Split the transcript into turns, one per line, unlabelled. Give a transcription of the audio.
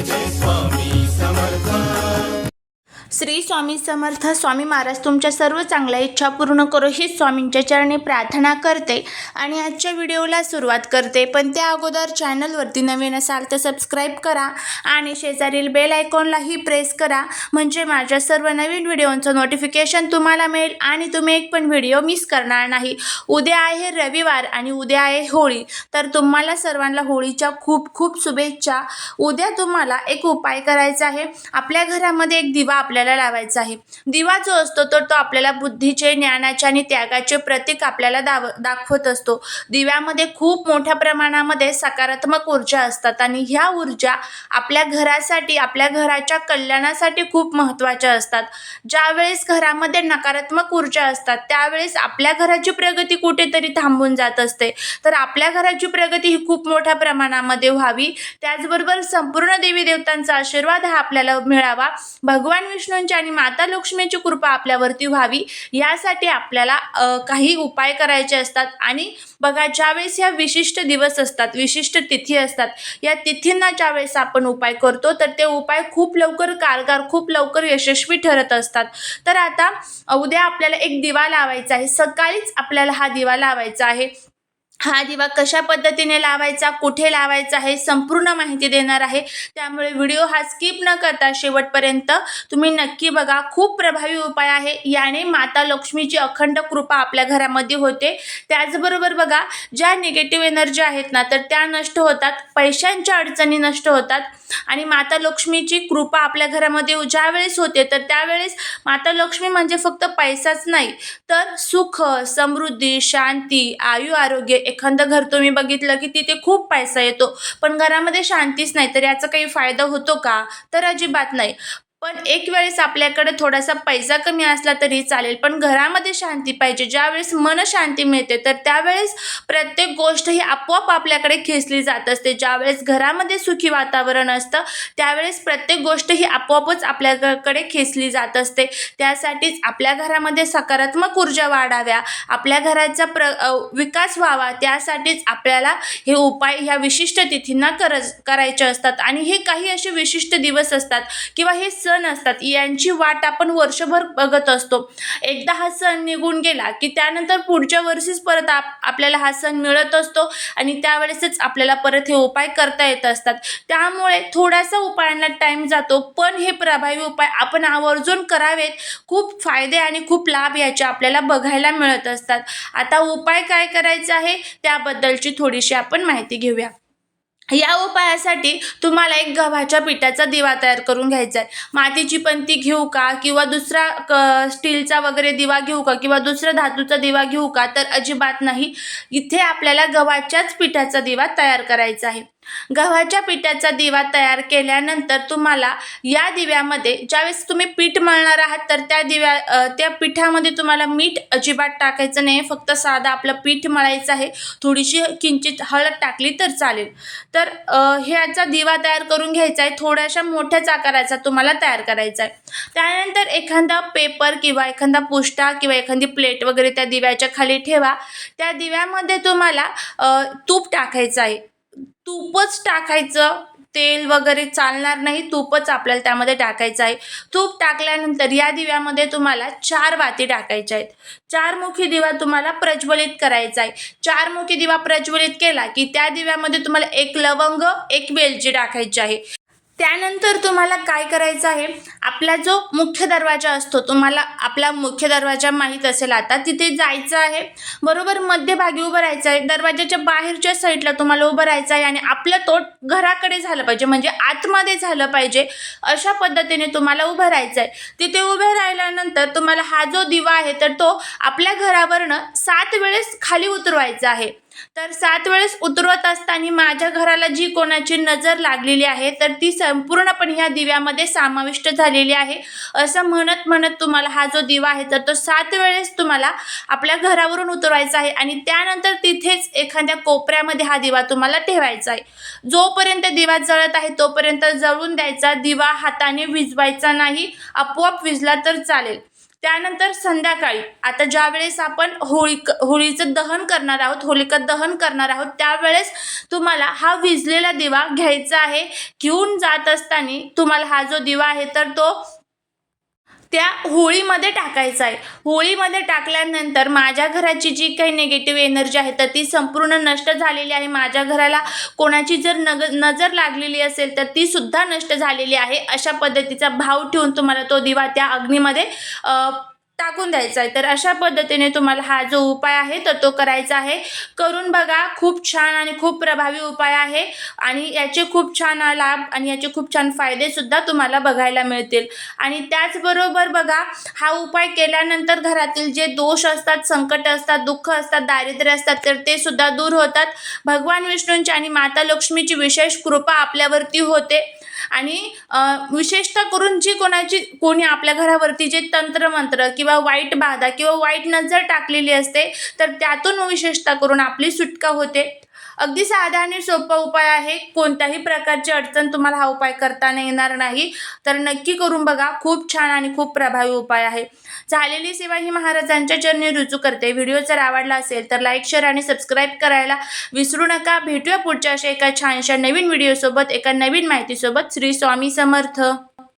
जय जय स्वामी समर्थ
श्री स्वामी समर्थ स्वामी महाराज तुमच्या सर्व चांगल्या इच्छा पूर्ण करो ही स्वामींच्या चरणी प्रार्थना करते आणि आजच्या व्हिडिओला सुरुवात करते. पण त्या अगोदर चॅनलवरती नवीन असाल तर सबस्क्राईब करा आणि शेजारील बेल आयकॉनलाही प्रेस करा. म्हणजे माझ्या सर्व नवीन व्हिडिओंचं नोटिफिकेशन तुम्हाला मिळेल आणि तुम्ही एक पण व्हिडिओ मिस करणार नाही. उद्या आहे रविवार आणि उद्या आहे होळी. तर तुम्हाला सर्वांना होळीच्या खूप खूप शुभेच्छा. उद्या तुम्हाला एक उपाय करायचा आहे. आपल्या घरामध्ये एक दिवा आपल्या आपल्याला लावायचा आहे. दिवा जो असतो तर तो आपल्याला बुद्धीचे ज्ञानाचे आणि त्यागाचे प्रतीक आपल्याला दाव दाखवत असतो. दिव्यामध्ये खूप मोठ्या प्रमाणामध्ये सकारात्मक ऊर्जा असतात आणि ह्या ऊर्जा आपल्या घरासाठी आपल्या घराच्या कल्याणासाठी खूप महत्त्वाच्या असतात. ज्यावेळेस घरामध्ये नकारात्मक ऊर्जा असतात त्यावेळेस आपल्या घराची प्रगती कुठेतरी थांबून जात असते. तर आपल्या घराची प्रगती ही खूप मोठ्या प्रमाणामध्ये व्हावी. त्याचबरोबर संपूर्ण देवी देवतांचा आशीर्वाद हा आपल्याला मिळावा. भगवान विष्णू विष्णूंची आणि माता लक्ष्मीची कृपा आपल्यावरती व्हावी. यासाठी आपल्याला काही उपाय करायचे असतात. आणि बघा ज्यावेळेस ह्या विशिष्ट दिवस असतात विशिष्ट तिथी असतात या तिथींना ज्यावेळेस आपण उपाय करतो तर ते उपाय खूप लवकर कारगार खूप लवकर यशस्वी ठरत असतात. तर आता उद्या आपल्याला एक दिवा लावायचा आहे. सकाळीच आपल्याला हा दिवा लावायचा आहे. हा दिवा कशा पद्धतीने लावायचा कुठे लावायचा हे संपूर्ण माहिती देणार आहे. त्यामुळे व्हिडिओ हा स्किप न करता शेवटपर्यंत तुम्ही नक्की बघा. खूप प्रभावी उपाय आहे. याने माता लक्ष्मीची अखंड कृपा आपल्या घरामध्ये होते. त्याचबरोबर बघा ज्या निगेटिव्ह एनर्जी आहेत ना तर त्या नष्ट होतात. पैशांच्या अडचणी नष्ट होतात. आणि माता लक्ष्मीची कृपा आपल्या घरामध्ये ज्यावेळेस होते तर त्यावेळेस माता लक्ष्मी म्हणजे फक्त पैसाच नाही तर सुख समृद्धी शांती आयु आरोग्य एखादं घर तुम्ही बघितलं की तिथे खूप पैसा येतो पण घरामध्ये शांतीच नाही तर याचा काही फायदा होतो का? तर अजिबात नाही. पण एक वेळेस आपल्याकडे थोडासा पैसा कमी असला तरी चालेल पण घरामध्ये शांती पाहिजे. ज्यावेळेस मन शांती मिळते तर त्यावेळेस प्रत्येक गोष्ट ही आपोआप आपल्याकडे खेचली जात असते. ज्यावेळेस घरामध्ये सुखी वातावरण असतं त्यावेळेस प्रत्येक गोष्ट ही आपोआपच आपल्याकडे खेचली जात असते. त्यासाठीच आपल्या घरामध्ये सकारात्मक ऊर्जा वाढाव्या आपल्या घराचा प्र विकास व्हावा त्यासाठीच आपल्याला हे उपाय ह्या विशिष्ट तिथींना करज करायचे असतात. आणि हे काही असे विशिष्ट दिवस असतात किंवा हे स सण असतात यांची वाट आपण वर्षभर बघत असतो. एकदा हा सण निघून गेला की त्यानंतर पुढच्या वर्षीच परत आप आपल्याला हा सण मिळत असतो आणि त्यावेळेसच आपल्याला परत हे उपाय करता येत असतात. त्यामुळे थोडासा उपायांना टाईम जातो पण हे प्रभावी उपाय आपण आवर्जून करावेत. खूप फायदे आणि खूप लाभ याचे आपल्याला बघायला मिळत असतात. आता उपाय काय करायचा आहे? त्याबद्दलची थोडीशी आपण माहिती घेऊया. या उपायासाठी तुम्हाला एक गव्हाच्या पिठाचा दिवा तयार करून घ्यायचा आहे. मातीची पंती घेऊ का? किंवा दुसरा क स्टीलचा वगैरे दिवा घेऊ का? किंवा दुसरा धातूचा दिवा घेऊ का? तर अजिबात नाही. इथे आपल्याला गव्हाच्याच पिठाचा दिवा तयार करायचा आहे. गव्हाच्या पिठाचा दिवा तयार केल्यानंतर तुम्हाला या दिव्यामध्ये ज्यावेळेस तुम्ही पीठ मळणार आहात तर त्या दिव्या त्या पिठामध्ये तुम्हाला मीठ अजिबात टाकायचं नाही. फक्त साधं आपलं पीठ मळायचं आहे. थोडीशी किंचित हळद टाकली तर चालेल. तर ह्याचा दिवा तयार करून घ्यायचा आहे. थोड्याशा मोठ्याच आकाराचा तुम्हाला तयार करायचा आहे. त्यानंतर एखादा पेपर किंवा एखादा पुष्टा किंवा एखादी प्लेट वगैरे त्या दिव्याच्या खाली ठेवा. त्या दिव्यामध्ये तुम्हाला तूप टाकायचं आहे. तूपच टाकायचं. तेल वगैरे चालणार नाही तूपच आपल्याला त्यामध्ये टाकायचं आहे. तूप टाकल्यानंतर या दिव्यामध्ये तुम्हाला चार वाती टाकायच्या आहेत. चारमुखी दिवा तुम्हाला प्रज्वलित करायचा आहे. चारमुखी दिवा प्रज्वलित केला की त्या दिव्यामध्ये तुम्हाला एक लवंग एक वेलची टाकायची आहे. त्यानंतर तुम्हाला काय करायचं आहे? आपला जो मुख्य दरवाजा असतो तुम्हाला आपला मुख्य दरवाजा माहीत असेल आता तिथे जायचं आहे. बरोबर मध्यभागी उभं राहायचं आहे. दरवाजाच्या बाहेरच्या साईडला तुम्हाला उभं राहायचं आहे आणि आपलं तोट घराकडे झालं पाहिजे म्हणजे आतमध्ये झालं पाहिजे अशा पद्धतीने तुम्हाला उभं राहायचं आहे. तिथे उभे राहिल्यानंतर तुम्हाला हा जो दिवा आहे तर तो आपल्या घरावरनं सात वेळेस खाली उतरवायचा आहे. तर सात वेळेस उतरवत असताना माझ्या घराला जी कोणाची नजर लागलेली आहे तर ती संपूर्णपणे ह्या दिव्यामध्ये समाविष्ट झालेली आहे. असं म्हणत म्हणत तुम्हाला हा जो दिवा आहे तर तो सात वेळेस तुम्हाला आपल्या घरावरून उतरवायचा आहे आणि त्यानंतर तिथेच एखाद्या कोपऱ्यामध्ये हा दिवा तुम्हाला ठेवायचा आहे. जोपर्यंत दिवा जळत आहे तोपर्यंत जळून द्यायचा दिवा हाताने विजवायचा नाही आपोआप विजला तर चालेल. त्यानंतर संध्याकाळी आता ज्या वेळेस आपण होळी होळीचं दहन करणार आहोत होलिका दहन करणार आहोत त्यावेळेस तुम्हाला हा विजलेला दिवा घ्यायचा आहे. घेऊन जात असताना तुम्हाला हा जो दिवा आहे तर तो त्या होळीमध्ये टाकायचा आहे. होळीमध्ये टाकल्यानंतर माझ्या घराची जी काही निगेटिव्ह एनर्जी आहे तर ती संपूर्ण नष्ट झालेली आहे. माझ्या घराला कोणाची जर नग नजर लागलेली असेल तर ती सुद्धा नष्ट झालेली आहे. अशा पद्धतीचा भाव ठेवून तुम्हाला तो दिवा त्या अग्नीमध्ये टाकून द्यायचा आहे. तर अशा पद्धतीने तुम्हाला हा जो उपाय आहे तर तो करायचा आहे. करून बघा खूप छान आणि खूप प्रभावी उपाय आहे. आणि याचे खूप छान लाभ आणि याचे खूप छान फायदेसुद्धा तुम्हाला बघायला मिळतील. आणि त्याचबरोबर बघा हा उपाय केल्यानंतर घरातील जे दोष असतात संकट असतात दुःख असतात दारिद्र्य असतात तर ते सुद्धा दूर होतात. भगवान विष्णूंची आणि माता लक्ष्मीची विशेष कृपा आपल्यावरती होते. आणि विशेषतः करून जी कोणाची कोणी आपल्या घरावरती जे तंत्रमंत्र किंवा वाईट बाधा किंवा वाईट नजर टाकलेली असते तर त्यातून विशेषतः करून आपली सुटका होते. अगदी साधा आणि सोपा उपाय आहे. कोणत्याही प्रकारची अडचण तुम्हाला हा उपाय करताना येणार नाही. तर नक्की करून बघा. खूप छान आणि खूप प्रभावी उपाय आहे. झालेली सेवा ही महाराजांच्या चरणी रुजू करते. व्हिडिओ जर आवडला असेल तर लाईक शेअर आणि सबस्क्राईब करायला विसरू नका. भेटूया पुढच्या अशा एका छानशा नवीन व्हिडिओसोबत एका नवीन माहितीसोबत. श्री स्वामी समर्थ.